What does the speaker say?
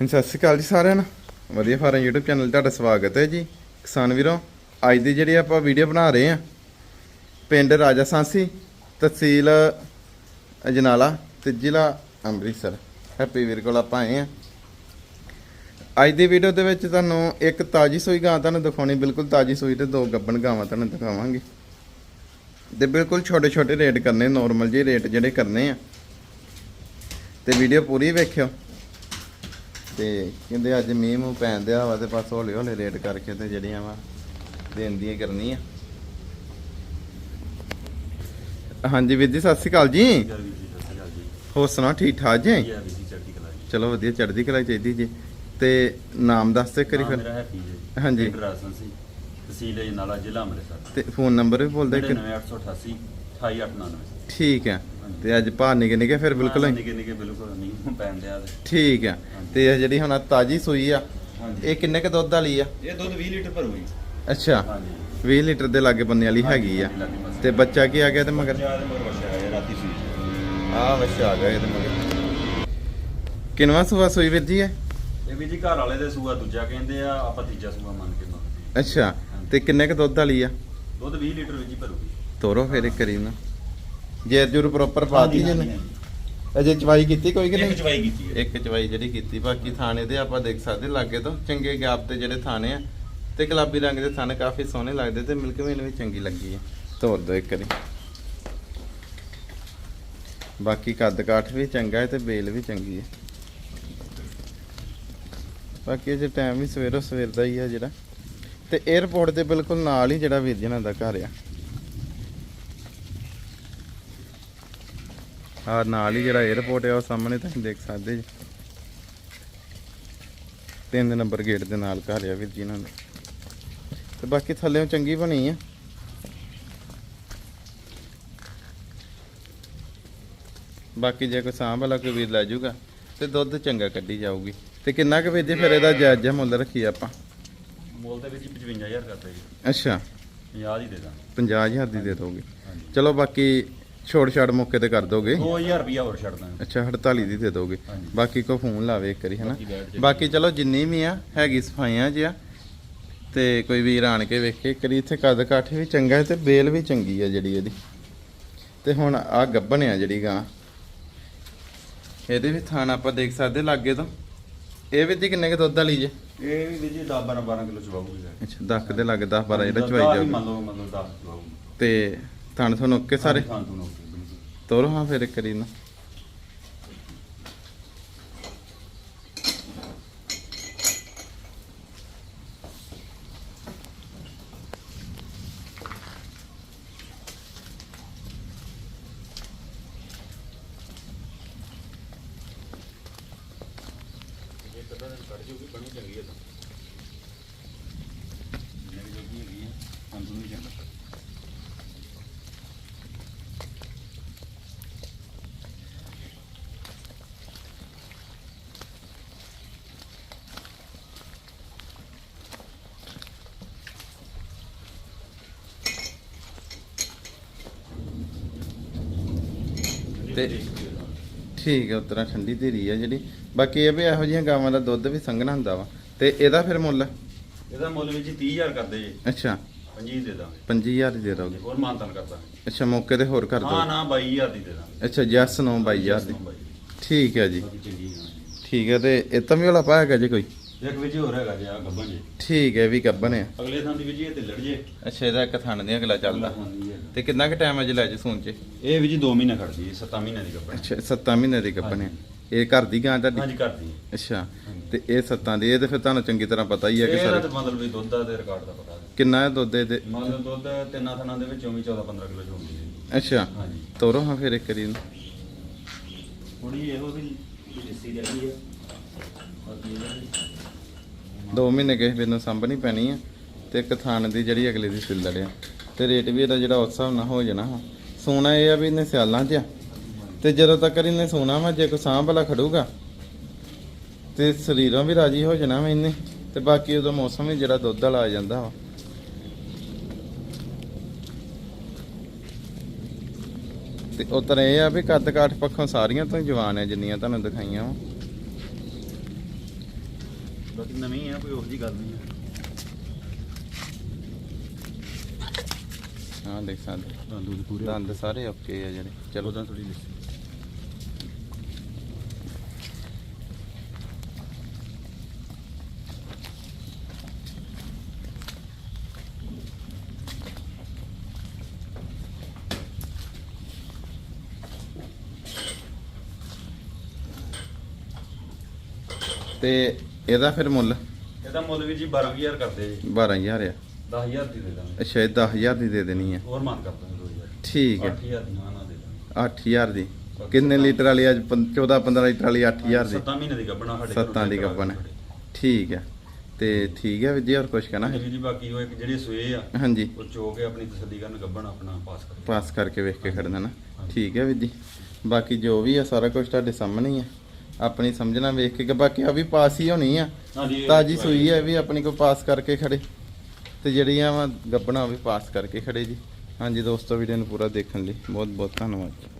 ਹਾਂਜੀ, ਸਤਿ ਸ਼੍ਰੀ ਅਕਾਲ ਜੀ ਸਾਰਿਆਂ ਨੂੰ। ਵਧੀਆ ਫਾਰਮ YouTube ਚੈਨਲ 'ਤੇ ਤੁਹਾਡਾ ਸਵਾਗਤ ਹੈ ਜੀ। ਕਿਸਾਨ ਵੀਰੋ, ਅੱਜ ਦੀ ਜਿਹੜੀ ਆਪਾਂ ਵੀਡੀਓ ਬਣਾ ਰਹੇ ਆ ਪਿੰਡ ਰਾਜਾ ਸਾਂਸੀ, ਤਹਿਸੀਲ ਅਜਨਾਲਾ ਤੇ ਜ਼ਿਲ੍ਹਾ ਅੰਮ੍ਰਿਤਸਰ। ਹੈਪੀ ਵੀਰ ਕੋਲ ਆਪਾਂ ਆਏ ਆ ਅੱਜ ਦੀ ਵੀਡੀਓ ਦੇ ਵਿੱਚ ਤੁਹਾਨੂੰ ਇੱਕ ਤਾਜੀ ਸੂਈ ਗਾਂ ਤੁਹਾਨੂੰ ਦਿਖਾਉਣੀ, ਬਿਲਕੁਲ ਤਾਜੀ ਸੂਈ ਤੇ ਦੋ ਗੱਬਣ ਗਾਵਾਂ ਤੁਹਾਨੂੰ ਦਿਖਾਵਾਂਗੇ। ਤੇ ਬਿਲਕੁਲ ਛੋਟੇ ਛੋਟੇ ਰੇਟ ਕਰਨੇ ਨਾਰਮਲ ਜਿਹੇ ਰੇਟ ਜਿਹੜੇ ਕਰਨੇ ਆ। ਤੇ ਵੀਡੀਓ ਪੂਰੀ ਵੇਖਿਓ। ਤੇ ਕਹਿੰਦੇ ਅੱਜ ਮੀਂਹ ਮੂੰਹ ਪੈਣ ਦਿਆ ਵਾ ਤੇ ਬਸ ਹੌਲੇ ਹੌਲੇ ਰੇਟ ਕਰਕੇ ਤੇ ਜਿਹੜੀਆਂ ਵਾ ਦੇਣ ਦੀਆਂ ਕਰਨੀ ਆ ਹਾਂਜੀ ਵੀਰ ਜੀ ਸਤਿ ਸ਼੍ਰੀ ਅਕਾਲ ਜੀ। ਹੋਰ ਸੁਣਾਓ ਠੀਕ ਠਾਕ ਜੀ? ਚਲੋ ਵਧੀਆ ਚੜ੍ਹਦੀ ਕਲਾ ਚਾਹੀਦੀ ਜੀ। ਤੇ ਨਾਮ ਦੱਸ ਦੇ ਕਰੀ ਫਿਰ। ਹਾਂਜੀ। ਤਹਿਸੀਲ ਅਜਨਾਲਾ ਜ਼ਿਲ੍ਹਾ ਅੰਮ੍ਰਿਤਸਰ। ਤੇ ਫੋਨ ਨੰਬਰ ਵੀ ਬੋਲ ਦੇ ਕਿ 99888 28899 ਠੀਕ ਆ ਤੇ ਅੱਜ ਭਾਅ ਨਿਕੇ ਨਿਕੇ ਫਿਰ ਬਿਲਕੁਲ ਹੀ- ਨਿੱਕੇ ਨਿੱਕੇ ਬਿਲਕੁਲ ਨਹੀਂ ਪੈਣ ਦਿਆ ਠੀਕ ਆ। ਤੇ ਇਹ ਜਿਹੜੀ ਹੁਣ ਤਾਜੀ ਸੂਈ ਆ ਇਹ ਕਿੰਨੇ ਕ ਦੁੱਧ ਵਾਲੀ ਆ? ਇਹ ਦੁੱਧ 20 ਲੀਟਰ ਭਰੂਗੀ। ਅੱਛਾ। ਹਾਂਜੀ। 20 ਲੀਟਰ ਦੇ ਲਾਗੇ ਬੰਨੇ ਵਾਲੀ ਹੈਗੀ ਆ। ਤੇ ਬੱਚਾ ਕੀ ਆ ਗਿਆ ਤੇ ਮਗਰ? ਰਾਤੀ ਸੀ ਆ ਬੱਚਾ ਆ ਗਿਆ ਇਹਦੇ ਮਗਰ। ਕਿਨਵਾ ਸੂਆ ਸੂਈ ਵੀਰ ਜੀ ਹੈ ਇਹ ਵੀ ਜੀ ਘਰ ਵਾਲੇ ਦੇ ਸੂਆ ਦੂਜਾ ਕਹਿੰਦੇ ਆ ਆਪਾਂ ਤੀਜਾ ਸੂਆ ਮੰਨ ਕੇ ਮੰਗਦੇ ਅੱਛਾ। ਤੇ ਕਿੰਨੇ ਕ ਦੁੱਧ ਵਾਲੀ ਆ? ਦੁੱਧ 20 ਲੀਟਰ ਵਿੱਚ ਹੀ ਭਰੂਗੀ। ਤੋਰੋ ਫਿਰ ਕਰੀ ਨਾ। ਜੇਰ ਜੁਰ ਪ੍ਰੋਪਰ ਪਾਤੀ ਜੀ ਨੇ। ਅਜੇ ਚਵਾਈ ਕੀਤੀ ਕੋਈ ਕਿ ਇੱਕ ਨਹੀਂ? ਚਵਾਈ ਕੀਤੀ ਹੈ। ਇੱਕ ਚਵਾਈ ਜਿਹੜੀ ਕੀਤੀ ਬਾਕੀ ਥਾਣੇ ਦੇ ਆਪਾਂ ਦੇਖ ਸਕਦੇ ਲਾਗੇ ਤੋਂ। ਚੰਗੇ ਗਾਪ ਤੇ ਜਿਹੜੇ ਥਾਣੇ ਆ ਤੇ ਗੁਲਾਬੀ ਰੰਗ ਦੇ ਥਾਣੇ ਕਾਫੀ ਸੋਹਣੇ ਲੱਗਦੇ ਤੇ ਮਿਲਕ ਵੇਨ ਵੀ ਚੰਗੀ ਲੱਗੀ ਹੈ। ਤੋਰ ਦੋ ਇੱਕ ਵਾਰੀ। ਬਾਕੀ ਕੱਦ ਕਾਠ ਵੀ ਚੰਗਾ ਹੈ ਤੇ ਬੇਲ ਵੀ ਚੰਗੀ ਹੈ। ਬਾਕੀ ਜੇ ਟਾਈਮ ਵੀ ਸਵੇਰੋ ਸਵੇਰ ਦਾ ਹੀ ਆ ਜਿਹੜਾ। ਤੇ 에어ਪੋਰਟ ਦੇ ਬਿਲਕੁਲ ਨਾਲ ਹੀ ਜਿਹੜਾ ਵੀਰ ਜਨਾਂ ਦਾ ਘਰ ਆ। ਆ ਨਾਲ ਹੀ ਜਿਹੜਾ 에어ਪੋਰਟ ਆ ਉਹ ਸਾਹਮਣੇ ਤੁਸੀਂ ਦੇਖ ਸਕਦੇ ਜੀ। ਤਿੰਨ ਨੰਬਰ ਗੇਟ ਦੇ ਨਾਲ ਘਰ ਆ ਵੀਰ ਜੀ ਇਹਨਾਂ ਦਾ। ਤੇ ਬਾਕੀ ਥੱਲੇੋਂ ਚੰਗੀ ਬਣੀ ਆ। ਬਾਕੀ ਜੇ ਕੋਈ ਸਾਂਭ ਵਾਲਾ ਕੋਈ ਵੀਰ ਲੈ ਜਾਊਗਾ ਤੇ ਦੁੱਧ ਚੰਗਾ ਕੱਢੀ ਜਾਊਗੀ। ਤੇ ਕਿੰਨਾ ਕੁ ਵੇਚੇ ਫਿਰ ਇਹਦਾ ਜਾਇਜ਼ ਜਿਹਾ ਮੁੱਲ ਰੱਖੀ ਆਪਾਂ? ਮੁੱਲ ਦੇ ਵਿੱਚ ਹੀ 55000 ਕਰਦੇ ਜੀ। ਅੱਛਾ। 50 ਹੀ ਦੇ ਦਾਂ 50000 ਦੀ ਦੇ ਦੋਗੇ। ਚਲੋ ਬਾਕੀ ਛੋੜ ਛਾੜ ਮੌਕੇ ਤੇ ਕਰ ਦੋਗੇ? 2000 ਰੁਪਿਆ ਹੋਰ ਛੱਡ ਦਾਂਗੇ। ਅੱਛਾ 48 ਦੀ ਦੇ ਦੋਗੇ। ਹਾਂਜੀ। ਬਾਕੀ ਕੋ ਫੋਨ ਲਾਵੇ ਇੱਕ ਵਾਰੀ ਹਨਾ? ਬਾਕੀ ਬੈਠ ਜਾਏ। ਬਾਕੀ ਚਲੋ ਜਿੰਨੀ ਵੀ ਆ ਹੈਗੀ ਸਫਾਈਆਂ ਜਿਆ ਤੇ ਕੋਈ ਵੀਰ ਆਣ ਕੇ ਵੇਖੇ ਕਰੀ ਇੱਥੇ ਕੱਦ ਕਾਠ ਵੀ ਚੰਗਾ ਹੈ ਤੇ ਬੇਲ ਵੀ ਚੰਗੀ ਆ ਜਿਹੜੀ ਇਹਦੀ। ਤੇ ਹੁਣ ਆ ਗੱਬਣ ਆ ਜਿਹੜੀ ਗਾਂ। ਇਹਦੇ ਵੀ ਥਾਣ ਆਪਾਂ ਦੇਖ ਸਕਦੇ ਲਾਗੇ ਤੋਂ। ਇਹ ਵੀ ਦੀ ਕਿੰਨੇ ਕੁ ਦੁੱਧ ਵਾਲੀ ਜੇ? ਇਹ ਵੀ ਜੀ 10 12 12 ਕਿਲੋ ਚਵਾਉਗੀ ਅੱਛਾ ਦੱਖ ਦੇ ਲੱਗੇ 10 12 ਜਿਹੜਾ ਚਵਾਈ ਮੰਨ ਜਾਊਗਾ। ਲਓ ਮੰਨ ਲਓ 10 ਚਵਾਉਗੀ ਤੇ ਥਾਣ ਤੁਹਾਨੂੰ ਓਕੇ ਸਾਰੇ? ਖਾਂ ਤੋਂ ਨੋਕ ਬਿਲਕੁਲ। ਤੋਰੋ ਹਾਂ ਫਿਰ ਕਰੀ ਨਾ ਇਹ ਕਦਾਂ ਕੱਢ ਜੂਗੀ ਬਣੀ ਚੰਗੀ ਹੈ ਤਾਂ ਜਿੰਨੇ ਵੀ ਜੋਗੀ ਹੈਗੀ ਹੈ ਸੰਤੂ ਨਹੀਂ ਚੰਗਾ ਤੇ ਠੀਕ ਹੈ ਉਤਰਾ ਠੰਡੀ ਧੀਰੀ ਆ ਜਿਹੜੀ। ਬਾਕੀ ਇਹ ਵੀ ਇਹੋ ਜਿਹੀਆਂ ਗਾਵਾਂ ਦਾ ਦੁੱਧ ਵੀ ਸੰਘਣਾ ਹੁੰਦਾ ਵਾ। ਤੇ ਇਹਦਾ ਫਿਰ ਮੁੱਲ? ਇਹਦਾ ਮੁੱਲ ਵੀ ਜੀ 30000 ਕਰਦੇ ਜੀ। ਅੱਛਾ। 25 ਦੇ ਦਾਂਗੇ। 25000 ਦੀ ਦੇ ਦੋਗੇ। ਹੋਰ ਮਾਨਤਨ ਕਰਦਾ ਅੱਛਾ ਮੌਕੇ ਤੇ ਹੋਰ ਕਰ ਹਾਂ ਦੋ ਨਾ 22000 ਦੀ ਦੇ ਦਾਂਗੇ। ਅੱਛਾ ਜੈਸ ਨੋ 22000 ਦੀ। ਠੀਕ ਹੈ ਜੀ। ਹੈ। ਠੀਕ ਹੈ ਤੇ ਇਹ ਤਾਂ ਵੀ ਵਾਲਾ ਪਾਏਗਾ ਜੀ ਕੋਈ? ਇੱਕ ਵਿੱਚ ਹੋਰ ਹੈਗਾ ਜੀ ਆ ਗੱਬਨ ਜੀ। ਠੀਕ ਹੈ ਵੀ ਗੱਬਨ ਆ। ਅਗਲੇ ਥਾਂ ਦੀ ਵੀ ਜੀ ਇਹ ਤੇ ਲੜ ਜੇ। ਅੱਛਾ ਇਹਦਾ ਇੱਕ ਥਣ ਦੀਆਂ ਅਗਲਾ ਚੱਲਦਾ। ਤੇ ਕਿੰਨਾ ਕੁ ਟਾਈਮ ਅਜ ਲੈ ਜੇ ਸੂਨ ਚ? ਇਹ ਵੀ ਜੀ 2 ਮਹੀਨੇ ਖੜਦੀ 7 ਮਹੀਨੇ ਦੀ ਗੱਬਨ ਅੱਛਾ 7 ਮਹੀਨੇ ਦੀ ਗੱਬਨ ਆ ਇਹ ਘਰ ਦੀ ਗਾਂ ਤੁਹਾਡੀ? ਹਾਂਜੀ ਕਰਦੀ ਅੱਛਾ ਤੇ ਇਹ ਸੱਤਾਂ ਦੀ ਇਹ ਤੇ ਫਿਰ ਤੁਹਾਨੂੰ ਚੰਗੀ ਤਰ੍ਹਾਂ ਪਤਾ ਹੀ ਹੈ ਕਿ ਸਰ ਤਾਂ ਮਤਲਬ ਵੀ ਦੁੱਧ ਦਾ ਤੇ ਰਿਕਾਰਡ ਦਾ ਪਤਾ। ਹੈ ਕਿੰਨਾ ਹੈ ਦੁੱਧ ਇਹਦੇ? ਮਤਲਬ ਦੁੱਧ ਤਿੰਨਾਂ ਥਣਾਂ ਦੇ ਵਿੱਚੋਂ ਵੀ 14 15 ਕਿਲੋ ਚੋਂਦੀ ਹੈ। ਅੱਛਾ। ਹਾਂਜੀ। ਤੋਰੋ ਹਾਂ ਫਿਰ ਇੱਕ ਕਰੀ ਨੂੰ ਥੋੜੀ ਇਹੋ ਵੀ ਲਿੱਸੀ ਜਿਹੜੀ ਹੈ। ਬਾਕੀ ਇਹਦਾ ਵੀ ਦੋ ਮਹੀਨੇ ਕਿਸੇ ਵੀਰ ਨੂੰ ਸੰਭਣੀ ਪੈਣੀ ਆ ਤੇ ਇੱਕ ਥਾਣ ਦੀ ਜਿਹੜੀ ਅਗਲੇ ਦੀ ਸਿੱਲੜ ਆ। ਤੇ ਰੇਟ ਵੀ ਇਹਦਾ ਜਿਹੜਾ ਉਸ ਹਿਸਾਬ ਨਾਲ ਹੋ ਜਾਣਾ ਸੋਨਾ ਇਹ ਆ ਵੀ ਇਹਨੇ ਸਿਆਲਾਂ 'ਚ ਆ। ਤੇ ਜਦੋਂ ਤੱਕ ਇਹਨੇ ਸੋਨਾ ਵਾ, ਜੇ ਕੋਈ ਸਾਂਭ ਵਾਲਾ ਖੜੂਗਾ, ਤੇ ਸਰੀਰੋਂ ਵੀ ਰਾਜੀ ਹੋ ਜਾਣਾ ਵਾ ਇਹਨੇ। ਤੇ ਬਾਕੀ ਉਦੋਂ ਮੌਸਮ ਵੀ ਜਿਹੜਾ ਦੁੱਧ ਵਾਲਾ ਆ ਜਾਂਦਾ ਵਾ। ਤੇ ਉਤਰ ਇਹ ਆ ਵੀ ਕੱਦ ਕਾਠ ਪੱਖੋਂ ਸਾਰੀਆਂ ਤੋਂ ਜਵਾਨ ਆ, ਜਿੰਨੀਆਂ ਤੁਹਾਨੂੰ ਦਿਖਾਈਆਂ ਵਾ। ਬਾਕੀ ਨਵੀਂ ਆ, ਕੋਈ ਉਹੋ ਜੀ ਗੱਲ ਨਹੀਂ ਆ। ਹਾਂ ਦੇਖ ਸਕਦੇ ਦੰਦ ਉਹਦੇ ਪੂਰੇ ਦੰਦ ਸਾਰੇ ਓਕੇ ਆ ਜਿਹੜੇ। ਚਲੋ। ਉਹਦਾ ਥੋੜੀ ਲੱਸੀ ਤੇ ਇਹਦਾ ਫਿਰ ਮੁੱਲ? ਇਹਦਾ ਮੁੱਲ ਵੀ ਜੀ 12000 ਕਰਦੇ ਜੀ। 12000 ਆ। 10000 ਦੀ ਦੇ ਦਾਂਗੇ। ਅੱਛਾ ਇਹ 10000 ਦੀ ਦੇ ਦੇਣੀ ਆ। ਹੋਰ ਮਾਨ ਕਰ ਦਾਂਗੇ 2000 ਠੀਕ ਹੈ। 8000 ਦੀ ਮਾਨ ਦੇ ਦਾਂਗੇ। 8000 ਦੀ। ਕਿੰਨੇ ਲੀਟਰ ਵਾਲੀ ਅੱਜ 14 15 ਲੀਟਰ ਵਾਲੀ 8000 ਦੀ। 7 ਮਹੀਨੇ ਦੀ ਗੱਬਣਾ ਸਾਡੇ ਘਰੋਂ ਸੱਤਾਂ ਦੀ ਕਰਾ ਗੱਬਣ ਠੀਕ ਹੈ। ਤੇ ਠੀਕ ਹੈ ਜੀ ਹੋਰ ਕੁਝ ਕਹਿਣਾ? ਹੈ। ਜੀ ਬਾਕੀ ਉਹ ਇੱਕ ਜਿਹੜੀ ਸੂਏ ਆ ਹਾਂਜੀ। ਉਹ ਚੋ ਕੇ ਆਪਣੀ ਤਸੱਲੀ ਕਰਨ ਗੱਬਣ ਆਪਣਾ ਪਾਸ ਕਰ ਪਾਸ ਕਰਕੇ ਵੇਖ ਕੇ ਖੜਨਾ ਨਾ। ਠੀਕ ਹੈ ਜੀ ਬਾਕੀ ਜੋ ਵੀ ਆ ਸਾਰਾ ਕੁਝ ਤੁਹਾਡੇ ਸਾਹਮਣੇ ਹੀ ਆ। ਆਪਣੀ ਸਮਝਣਾ ਵੇਖ ਕੇ ਬਾਕੀ ਆ ਵੀ ਪਾਸ ਹੀ ਹੋਣੀ ਆ। ਤਾਜੀ ਸੂਈ ਹੈ ਵੀ ਆਪਣੀ ਕੋ ਪਾਸ ਕਰਕੇ ਖੜੇ। ਤੇ ਜਿਹੜੀਆਂ ਵਾ ਗੱਬਣਾ ਉਹ ਵੀ ਪਾਸ ਕਰਕੇ ਖੜੇ ਜੀ। ਹਾਂਜੀ ਦੋਸਤੋ ਵੀਡੀਓ ਨੂੰ ਪੂਰਾ ਦੇਖਣ ਲਈ ਬਹੁਤ ਬਹੁਤ ਧੰਨਵਾਦ।